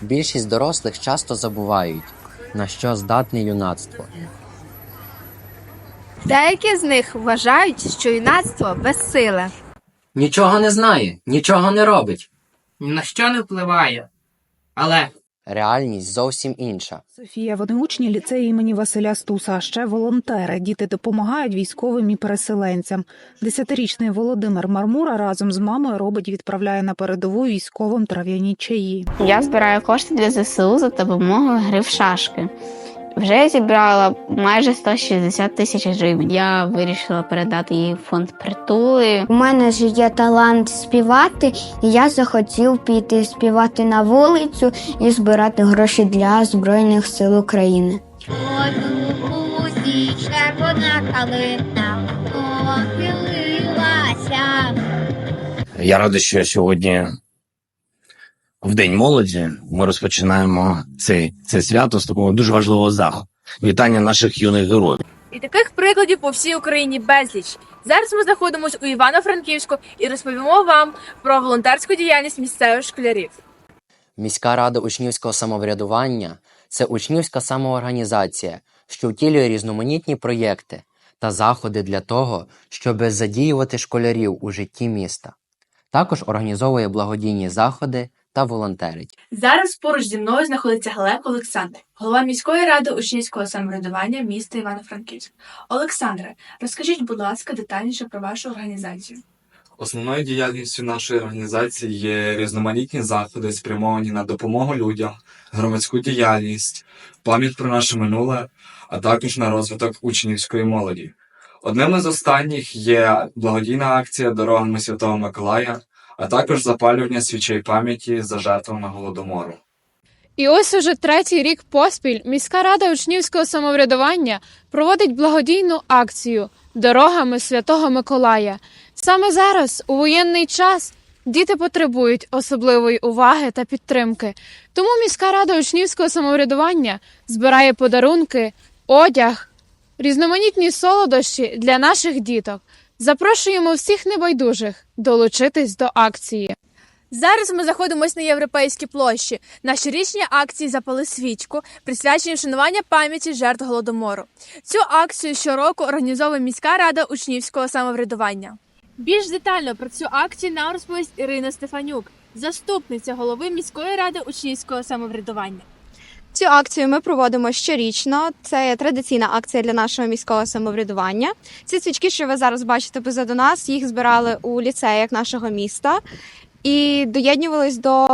Більшість дорослих часто забувають, на що здатне юнацтво. Деякі з них вважають, що юнацтво безсиле. Нічого не знає, нічого не робить. ні на що не впливає. Але Реальність зовсім інша. Софія, вони учні ліцею імені Василя Стуса, а ще волонтери. Діти допомагають військовим і переселенцям. Десятирічний Володимир Мармура разом з мамою робить, відправляє на передову військовим трав'яні чаї. Я збираю кошти для ЗСУ за допомогою гри в шашки. Вже зібрала майже 160 тисяч гривень. Я вирішила передати її в фонд притули. У мене ж є талант співати, і я захотів піти співати на вулицю і збирати гроші для Збройних сил України. Лузі червона калина похилилася. Я радий, що сьогодні, в День молоді, ми розпочинаємо це, це свято з такого дуже важливого заходу. Вітання наших юних героїв. І таких прикладів по всій Україні безліч. Зараз ми знаходимося у Івано-Франківську і розповімо вам про волонтерську діяльність місцевих школярів. Міська рада учнівського самоврядування це учнівська самоорганізація, що втілює різноманітні проєкти та заходи для того, щоб задіювати школярів у житті міста. Також організовує благодійні заходи та волонтерить. Зараз поруч зі мною знаходиться Глеб Олександр, голова міської ради учнівського самоврядування міста Івано-Франківськ. Олександре, розкажіть, будь ласка, детальніше про вашу організацію. Основною діяльністю нашої організації є різноманітні заходи, спрямовані на допомогу людям, громадську діяльність, пам'ять про наше минуле, а також на розвиток учнівської молоді. Одним із останніх є благодійна акція Дорогами Святого Миколая, а також запалювання свічей пам'яті за жертвами голодомору. І ось уже третій рік поспіль міська рада учнівського самоврядування проводить благодійну акцію Дорогами Святого Миколая. Саме зараз, у воєнний час, діти потребують особливої уваги та підтримки. Тому міська рада учнівського самоврядування збирає подарунки, одяг, різноманітні солодощі для наших діток. Запрошуємо всіх небайдужих долучитись до акції. Зараз ми знаходимося на європейській площі. На щорічній акції запали свічку, присвячені вшанування пам'яті жертв голодомору. Цю акцію щороку організовує міська рада учнівського самоврядування. Більш детально про цю акцію нам розповість Ірина Стефанюк, заступниця голови міської ради учнівського самоврядування. Цю акцію ми проводимо щорічно. Це традиційна акція для нашого міського самоврядування. Ці свічки, що ви зараз бачите позаду нас, їх збирали у ліцеях нашого міста і доєднувались до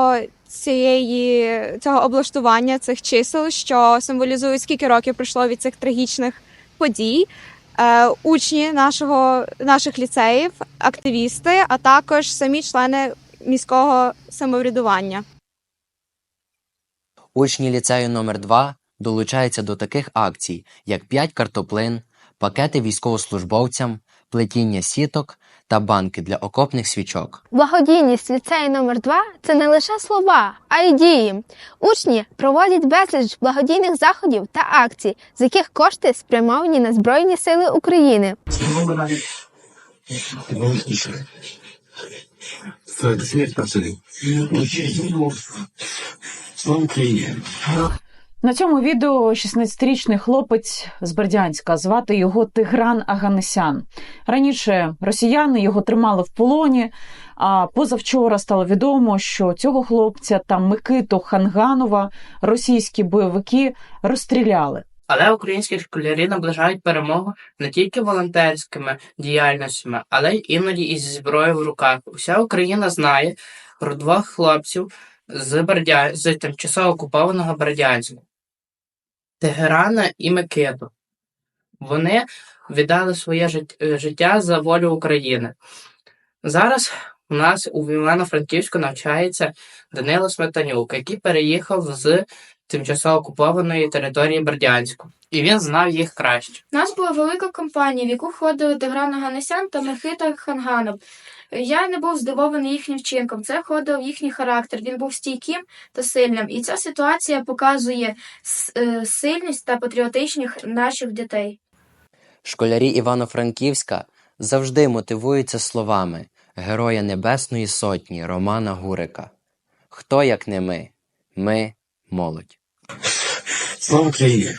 цієї цього облаштування цих чисел, що символізують скільки років пройшло від цих трагічних подій. Е, учні нашого наших ліцеїв, активісти, а також самі члени міського самоврядування. Учні ліцею номер 2 долучаються до таких акцій, як 5 картоплин, пакети військовослужбовцям, плетіння сіток та банки для окопних свічок. Благодійність ліцею номер 2 це не лише слова, а й дії. Учні проводять безліч благодійних заходів та акцій, з яких кошти спрямовані на Збройні Сили України. На цьому відео 16-річний хлопець з Бердянська звати його Тигран Аганесян. Раніше росіяни його тримали в полоні. А позавчора стало відомо, що цього хлопця та Микиту Ханганова російські бойовики розстріляли. Але українські школярі наближають перемогу не тільки волонтерськими діяльностями, але й іноді із зброєю в руках. Уся Україна знає про двох хлопців з Бердя... з тимчасово окупованого Бердянська Тегерана і Микиту. Вони віддали своє е, життя за волю України. Зараз у нас у Івано-Франківську навчається Данило Сметанюк, який переїхав з тимчасово окупованої території Бердянську, і він знав їх краще. У нас була велика компанія, в яку входили Тигран Ганесян та Михита Ханганов. Я не був здивований їхнім вчинком. Це входив в їхній характер. Він був стійким та сильним. І ця ситуація показує е, сильність та патріотичність наших дітей. Школярі Івано-Франківська завжди мотивуються словами Героя Небесної Сотні Романа Гурика. Хто, як не ми? Ми молодь. Слава Україні!